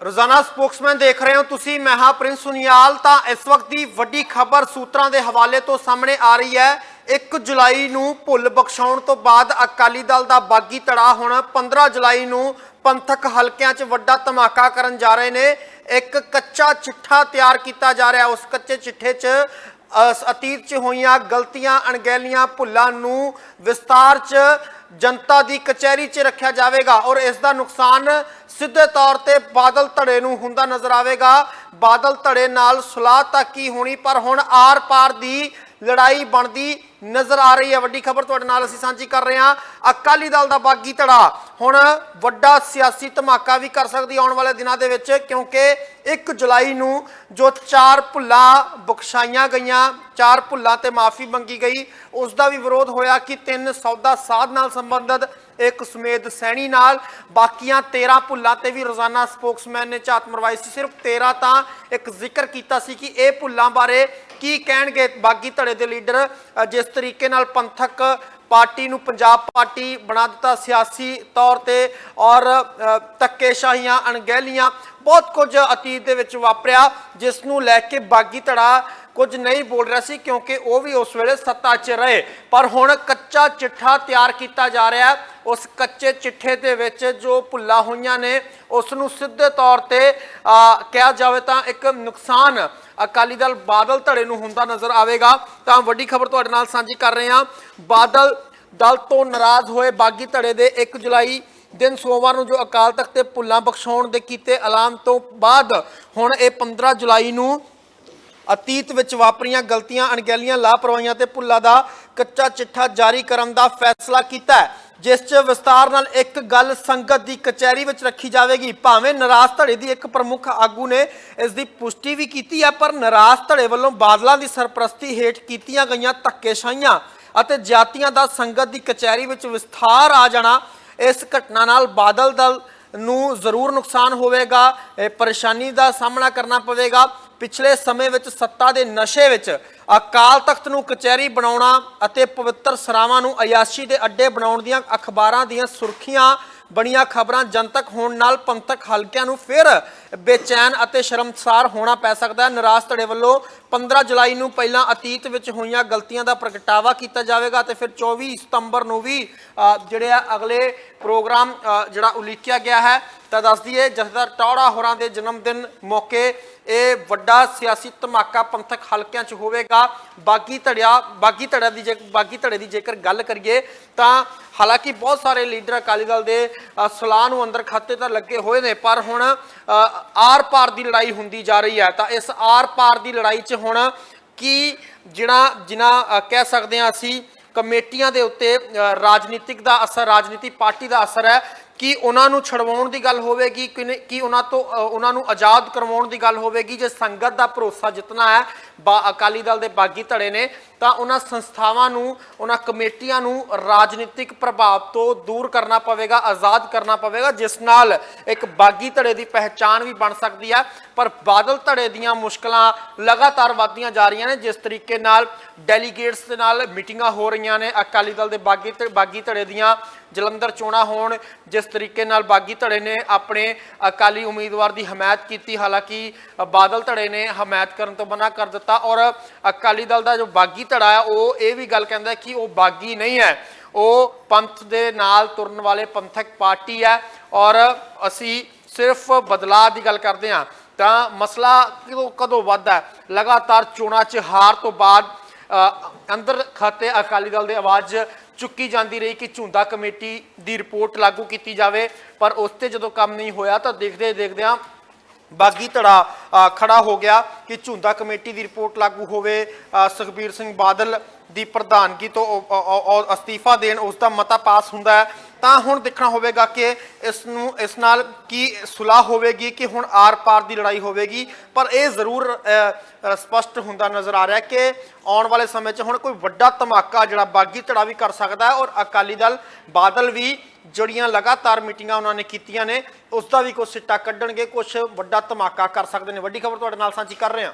ਰੋਜ਼ਾਨਾ ਸਪੋਕਸਮੈਨ ਦੇਖ ਰਹੇ ਹੋ ਤੁਸੀਂ, ਮੈਂ ਹਾਂ ਪ੍ਰਿੰਸ ਸੁਨੀਆਲ। ਤਾਂ ਇਸ ਵਕਤ ਦੀ ਵੱਡੀ ਖਬਰ ਸੂਤਰਾਂ ਦੇ ਹਵਾਲੇ ਤੋਂ ਸਾਹਮਣੇ ਆ ਰਹੀ ਹੈ। 1 ਜੁਲਾਈ ਨੂੰ ਭੁੱਲ ਬਖਸ਼ਾਉਣ ਤੋਂ ਬਾਅਦ ਅਕਾਲੀ ਦਲ ਦਾ ਬਾਗੀ ਧੜਾ ਹੁਣ 15 ਜੁਲਾਈ ਨੂੰ ਪੰਥਕ ਹਲਕਿਆਂ 'ਚ ਵੱਡਾ ਧਮਾਕਾ ਕਰਨ ਜਾ ਰਹੇ ਨੇ। ਇੱਕ ਕੱਚਾ ਚਿੱਠਾ ਤਿਆਰ ਕੀਤਾ ਜਾ ਰਿਹਾ, ਉਸ ਕੱਚੇ ਚਿੱਠੇ 'ਚ ਅਤੀਤ 'ਚ ਹੋਈਆਂ ਗਲਤੀਆਂ, ਅਣਗਹਿਲੀਆਂ ਭੁੱਲਾਂ ਨੂੰ ਵਿਸਤਾਰ 'ਚ ਜਨਤਾ ਦੀ ਕਚਹਿਰੀ 'ਚ ਰੱਖਿਆ ਜਾਵੇਗਾ ਔਰ ਇਸ ਦਾ ਨੁਕਸਾਨ ਸਿੱਧੇ ਤੌਰ ਤੇ ਬਾਦਲ ਧੜੇ ਨੂੰ ਹੁੰਦਾ ਨਜ਼ਰ ਆਵੇਗਾ। ਬਾਦਲ ਧੜੇ ਨਾਲ ਸੁਲਾਹ ਤਾਂ ਕੀ ਹੋਣੀ, ਪਰ ਹੁਣ ਆਰ-ਪਾਰ ਦੀ ਲੜਾਈ ਬਣਦੀ ਨਜ਼ਰ ਆ ਰਹੀ ਹੈ। ਵੱਡੀ ਖਬਰ ਤੁਹਾਡੇ ਨਾਲ ਅਸੀਂ ਸਾਂਝੀ ਕਰ ਰਹੇ ਹਾਂ। ਅਕਾਲੀ ਦਲ ਦਾ ਬਾਗੀ ਧੜਾ। ਹੁਣ ਵੱਡਾ ਸਿਆਸੀ ਧਮਾਕਾ ਵੀ ਕਰ ਸਕਦੀ ਆਉਣ ਵਾਲੇ ਦਿਨਾਂ ਦੇ ਵਿੱਚ, ਕਿਉਂਕਿ 1 ਜੁਲਾਈ ਨੂੰ ਜੋ ਚਾਰ ਭੁੱਲਾਂ ਬਖਸ਼ਾਈਆਂ ਗਈਆਂ, ਚਾਰ ਭੁੱਲਾਂ ਤੇ ਮਾਫੀ ਮੰਗੀ ਗਈ ਉਸ ਦਾ ਵੀ ਵਿਰੋਧ ਹੋਇਆ ਕਿ ਤਿੰਨ ਸੌਦਾ ਸਾਧ ਨਾਲ ਸੰਬੰਧਿਤ ਇੱਕ ਸਮੇਤ ਸੈਣੀ ਨਾਲ। ਬਾਕੀਆਂ 13 ਭੁੱਲਾਂ ਤੇ ਵੀ ਰੋਜ਼ਾਨਾ ਸਪੋਕਸਮੈਨ ਨੇ ਝਾਤ ਮਰਵਾਈ ਸੀ। ਸਿਰਫ 13 ਤਾਂ ਇੱਕ ਜ਼ਿਕਰ ਕੀਤਾ ਸੀ ਕਿ ਇਹ ਭੁੱਲਾਂ ਬਾਰੇ ਕੀ ਕਹਿਣਗੇ। ਬਾਗੀ ਧੜੇ ਦੇ ਲੀਡਰ ਜਿਸ ਤਰੀਕੇ ਨਾਲ ਪੰਥਕ ਪਾਰਟੀ ਨੂੰ ਪੰਜਾਬ ਪਾਰਟੀ ਬਣਾ ਦਿੱਤਾ ਸਿਆਸੀ ਤੌਰ ਤੇ ਔਰ ਅ, ਧੱਕੇਸ਼ਾਹੀਆਂ ਅਣਗਹਿਲੀਆਂ ਬਹੁਤ ਕੁਝ ਅਤੀਤ ਦੇ ਵਿੱਚ ਵਾਪਰਿਆ ਜਿਸ ਨੂੰ ਲੈ ਕੇ ਬਾਗੀ ਧੜਾ ਕੁਝ ਨਹੀਂ ਬੋਲ ਰਿਹਾ ਸੀ ਕਿਉਂਕਿ ਉਹ ਵੀ ਉਸ ਵੇਲੇ ਸੱਤਾ 'ਚ ਰਹੇ। ਪਰ ਹੁਣ ਕੱਚਾ ਚਿੱਠਾ ਤਿਆਰ ਕੀਤਾ ਜਾ ਰਿਹਾ। ਹੈ ਉਸ ਕੱਚੇ ਚਿੱਠੇ ਦੇ ਵਿੱਚ ਜੋ ਭੁੱਲਾਂ ਹੋਈਆਂ ਨੇ, ਉਸ ਨੂੰ ਸਿੱਧੇ ਤੌਰ ਤੇ ਕਿਹਾ ਜਾਵੇ ਤਾਂ ਇੱਕ ਨੁਕਸਾਨ ਅਕਾਲੀ ਦਲ ਬਾਦਲ ਧੜੇ ਨੂੰ ਹੁੰਦਾ ਨਜ਼ਰ ਆਵੇਗਾ। ਤਾਂ ਵੱਡੀ ਖਬਰ ਤੁਹਾਡੇ ਨਾਲ ਸਾਂਝੀ ਕਰ ਰਹੇ ਹਾਂ। ਬਾਦਲ ਦਲ ਤੋਂ ਨਾਰਾਜ਼ ਹੋਏ ਬਾਗੀ ਧੜੇ ਦੇ 1 ਜੁਲਾਈ ਦਿਨ ਸੋਮਵਾਰ ਨੂੰ ਜੋ ਅਕਾਲ ਤਖਤ ਤੇ ਭੁੱਲਾਂ ਬਖਸ਼ਾਉਣ ਦੇ ਕੀਤੇ ਐਲਾਨ ਤੋਂ ਬਾਅਦ ਹੁਣ ਇਹ 15 ਜੁਲਾਈ ਨੂੰ ਅਤੀਤ ਵਿੱਚ ਵਾਪਰੀਆਂ ਗਲਤੀਆਂ, ਅਣਗਹਿਲੀਆਂ, ਲਾਪਰਵਾਹੀਆਂ ਤੇ ਭੁੱਲਾਂ ਦਾ ਕੱਚਾ ਚਿੱਠਾ ਜਾਰੀ ਕਰਨ ਦਾ ਫੈਸਲਾ ਕੀਤਾ ਹੈ। ਜਿਸ 'ਚ ਵਿਸਤਾਰ ਨਾਲ ਇੱਕ ਗੱਲ ਸੰਗਤ ਦੀ ਕਚਹਿਰੀ ਵਿੱਚ ਰੱਖੀ ਜਾਵੇਗੀ। ਭਾਵੇਂ ਨਰਾਜ਼ ਧੜੇ ਦੀ ਇੱਕ ਪ੍ਰਮੁੱਖ ਆਗੂ ਨੇ ਇਸ ਦੀ ਪੁਸ਼ਟੀ ਵੀ ਕੀਤੀ ਹੈ, ਪਰ ਨਰਾਜ਼ ਧੜੇ ਵੱਲੋਂ ਬਾਦਲਾਂ ਦੀ ਸਰਪ੍ਰਸਤੀ ਹੇਠ ਕੀਤੀਆਂ ਗਈਆਂ ਧੱਕੇਸ਼ਾਹੀਆਂ ਅਤੇ ਜਾਤੀਆਂ ਦਾ ਸੰਗਤ ਦੀ ਕਚਹਿਰੀ ਵਿੱਚ ਵਿਸਥਾਰ ਆ ਜਾਣਾ, ਇਸ ਘਟਨਾ ਨਾਲ ਬਾਦਲ ਦਲ ਨੂੰ ਜ਼ਰੂਰ ਨੁਕਸਾਨ ਹੋਵੇਗਾ। ਪਰੇਸ਼ਾਨੀ ਦਾ ਸਾਹਮਣਾ ਕਰਨਾ ਪਵੇਗਾ। ਪਿਛਲੇ ਸਮੇਂ ਵਿੱਚ ਸੱਤਾ ਦੇ ਨਸ਼ੇ ਵਿੱਚ ਅਕਾਲ ਤਖਤ ਨੂੰ ਕਚਹਿਰੀ ਬਣਾਉਣਾ ਅਤੇ ਪਵਿੱਤਰ ਸਰਾਵਾਂ ਨੂੰ ਅਯਾਸ਼ੀ ਦੇ ਅੱਡੇ ਬਣਾਉਣ ਦੀਆਂ ਅਖਬਾਰਾਂ ਦੀਆਂ ਸੁਰਖੀਆਂ ਬਣੀਆਂ ਖਬਰਾਂ ਜਨਤਕ ਹੋਣ ਨਾਲ ਪੰਥਕ ਹਲਕਿਆਂ ਨੂੰ ਫਿਰ ਬੇਚੈਨ ਅਤੇ ਸ਼ਰਮਸਾਰ ਹੋਣਾ ਪੈ ਸਕਦਾ ਹੈ। ਨਿਰਾਸ਼ ਧੜੇ ਵੱਲੋਂ 15 ਜੁਲਾਈ ਨੂੰ ਪਹਿਲਾਂ ਅਤੀਤ ਵਿੱਚ ਹੋਈਆਂ ਗਲਤੀਆਂ ਦਾ ਪ੍ਰਗਟਾਵਾ ਕੀਤਾ ਜਾਵੇਗਾ ਤੇ ਫਿਰ 24 ਸਤੰਬਰ ਨੂੰ ਵੀ ਜਿਹੜੇ ਆ ਅਗਲੇ ਪ੍ਰੋਗਰਾਮ ਜਿਹੜਾ ਉਲੀਕਿਆ ਗਿਆ ਹੈ ਤਾਂ ਦੱਸ ਦਈਏ ਜਥੇਦਾਰ ਟੌੜਾ ਹੋਰਾਂ ਦੇ ਜਨਮ ਦਿਨ ਮੌਕੇ ਇਹ ਵੱਡਾ ਸਿਆਸੀ ਧਮਾਕਾ ਪੰਥਕ ਹਲਕਿਆਂ 'ਚ ਹੋਵੇਗਾ। ਬਾਗੀ ਧੜਿਆ, ਬਾਗੀ ਧੜਾ ਦੀ ਜੇ, ਬਾਗੀ ਧੜੇ ਦੀ ਜੇਕਰ ਗੱਲ ਕਰੀਏ ਤਾਂ ਹਾਲਾਂਕਿ ਬਹੁਤ ਸਾਰੇ ਲੀਡਰ ਅਕਾਲੀ ਦਲ ਦੇ ਸਲਾਹ ਨੂੰ ਅੰਦਰ ਖਾਤੇ ਤਾਂ ਲੱਗੇ ਹੋਏ ਨੇ, ਪਰ ਹੁਣ ਆਰ-ਪਾਰ ਦੀ ਲੜਾਈ ਹੁੰਦੀ ਜਾ ਰਹੀ ਹੈ। ਤਾਂ ਇਸ ਆਰ-ਪਾਰ ਦੀ ਲੜਾਈ 'ਚ ਹੁਣ ਕੀ ਜਿਹੜਾ ਜਿਨ੍ਹਾਂ ਕਹਿ ਸਕਦੇ ਹਾਂ ਅਸੀਂ ਕਮੇਟੀਆਂ ਦੇ ਉੱਤੇ ਰਾਜਨੀਤਿਕ ਦਾ ਅਸਰ, ਰਾਜਨੀਤੀ ਪਾਰਟੀ ਦਾ ਅਸਰ ਹੈ ਕਿ ਉਹਨਾਂ ਨੂੰ ਛਡਵਾਉਣ ਦੀ ਗੱਲ ਹੋਵੇਗੀ, ਕਿ ਉਹਨਾਂ ਤੋਂ ਉਹਨਾਂ ਨੂੰ ਆਜ਼ਾਦ ਕਰਵਾਉਣ ਦੀ ਗੱਲ ਹੋਵੇਗੀ? ਜੇ ਸੰਗਤ ਦਾ ਭਰੋਸਾ ਜਿੱਤਣਾ ਹੈ, ਬਾ ਅਕਾਲੀ ਦਲ ਦੇ ਬਾਗੀ ਧੜੇ ਨੇ ਤਾਂ ਉਹਨਾਂ ਸੰਸਥਾਵਾਂ ਨੂੰ, ਉਹਨਾਂ ਕਮੇਟੀਆਂ ਨੂੰ ਰਾਜਨੀਤਿਕ ਪ੍ਰਭਾਵ ਤੋਂ ਦੂਰ ਕਰਨਾ ਪਵੇਗਾ, ਆਜ਼ਾਦ ਕਰਨਾ ਪਵੇਗਾ, ਜਿਸ ਨਾਲ ਇੱਕ ਬਾਗੀ ਧੜੇ ਦੀ ਪਹਿਚਾਣ ਵੀ ਬਣ ਸਕਦੀ ਹੈ ਪਰ ਬਾਦਲ ਧੜੇ ਦੀਆਂ ਮੁਸ਼ਕਲਾਂ ਲਗਾਤਾਰ ਵਧਦੀਆਂ ਜਾ ਰਹੀਆਂ ਨੇ, ਜਿਸ ਤਰੀਕੇ ਨਾਲ ਡੈਲੀਗੇਟਸ ਦੇ ਨਾਲ ਮੀਟਿੰਗਾਂ ਹੋ ਰਹੀਆਂ ਨੇ, ਅਕਾਲੀ ਦਲ ਦੇ ਬਾਗੀ ਧੜੇ- ਬਾਗੀ ਧੜੇ ਦੀਆਂ ਜਲੰਧਰ ਚੋਣਾਂ ਹੋਣ, ਜਿਸ ਤਰੀਕੇ ਨਾਲ ਬਾਗੀ ਧੜੇ ਨੇ ਆਪਣੇ ਅਕਾਲੀ ਉਮੀਦਵਾਰ ਦੀ ਹਮਾਇਤ ਕੀਤੀ। ਹਾਲਾਂਕਿ ਬਾਦਲ ਧੜੇ ਨੇ ਹਮਾਇਤ ਕਰਨ ਤੋਂ ਮਨਾ ਕਰ ਦਿੱਤਾ ਔਰ ਅਕਾਲੀ ਦਲ ਦਾ ਜੋ ਬਾਗੀ ਧੜਾ ਉਹ ਇਹ ਵੀ ਗੱਲ ਕਹਿੰਦਾ ਕਿ ਉਹ ਬਾਗੀ ਨਹੀਂ ਹੈ। ਉਹ ਪੰਥ ਦੇ ਨਾਲ ਤੁਰਨ ਵਾਲੇ ਪੰਥਕ ਪਾਰਟੀ ਹੈ ਔਰ ਅਸੀਂ ਸਿਰਫ ਬਦਲਾਅ ਦੀ ਗੱਲ ਕਰਦੇ ਹਾਂ। ਤਾਂ ਮਸਲਾ ਕਦੋਂ ਕਦੋਂ ਵੱਧਦਾ ਲਗਾਤਾਰ ਚੋਣਾਂ 'ਚ ਹਾਰ ਤੋਂ ਬਾਅਦ ਅੰਦਰ ਖਾਤੇ ਅਕਾਲੀ ਦਲ ਦੇ ਆਵਾਜ਼ ਚੁੱਕੀ ਜਾਂਦੀ ਰਹੀ ਕਿ ਝੁੰਦਾ ਕਮੇਟੀ ਦੀ ਰਿਪੋਰਟ ਲਾਗੂ ਕੀਤੀ ਜਾਵੇ। ਪਰ ਉਸ ਤੇ ਜਦੋਂ ਕੰਮ ਨਹੀਂ ਹੋਇਆ ਤਾਂ ਦੇਖਦੇ ਦੇਖਦਿਆਂ ਬਾਗੀ ਧੜਾ ਅ, ਖੜਾ ਹੋ ਗਿਆ ਕਿ ਝੁੰਦਾ ਕਮੇਟੀ ਦੀ ਰਿਪੋਰਟ ਲਾਗੂ ਹੋਵੇ। ਸੁਖਬੀਰ ਸਿੰਘ ਬਾਦਲ ਦੀ ਪ੍ਰਧਾਨਗੀ ਤੋਂ ਅਸਤੀਫਾ ਦੇਣ ਉਸ ਦਾ ਮਤਾ ਪਾਸ ਹੁੰਦਾ ਹੈ। ਤਾਂ ਹੁਣ ਦੇਖਣਾ ਹੋਵੇਗਾ ਕਿ ਇਸ ਨੂੰ ਇਸ ਨਾਲ ਕੀ ਸੁਲਾਹ ਹੋਵੇਗੀ ਕਿ ਹੁਣ ਆਰ-ਪਾਰ ਦੀ ਲੜਾਈ ਹੋਵੇਗੀ। ਪਰ ਇਹ ਜ਼ਰੂਰ ਅ, ਸਪਸ਼ਟ ਹੁੰਦਾ ਨਜ਼ਰ ਆ ਰਿਹਾ ਕਿ ਆਉਣ ਵਾਲੇ ਸਮੇਂ 'ਚ ਹੁਣ ਕੋਈ ਵੱਡਾ ਧਮਾਕਾ ਜਿਹੜਾ ਬਾਗੀ ਧੜਾ ਵੀ ਕਰ ਸਕਦਾ ਹੈ ਔਰ ਅਕਾਲੀ ਦਲ ਬਾਦਲ ਵੀ ਜਿਹੜੀਆਂ ਲਗਾਤਾਰ ਮੀਟਿੰਗਾਂ ਉਹਨਾਂ ਨੇ ਕੀਤੀਆਂ ਨੇ, ਉਸ ਦਾ ਵੀ ਕੁਝ ਸਿੱਟਾ ਕੱਢਣਗੇ ਕੁਝ ਵੱਡਾ ਧਮਾਕਾ ਕਰ ਸਕਦੇ ਨੇ। ਵੱਡੀ ਖਬਰ ਤੁਹਾਡੇ ਨਾਲ ਸਾਂਝੀ ਕਰ ਰਹੇ ਹਾਂ।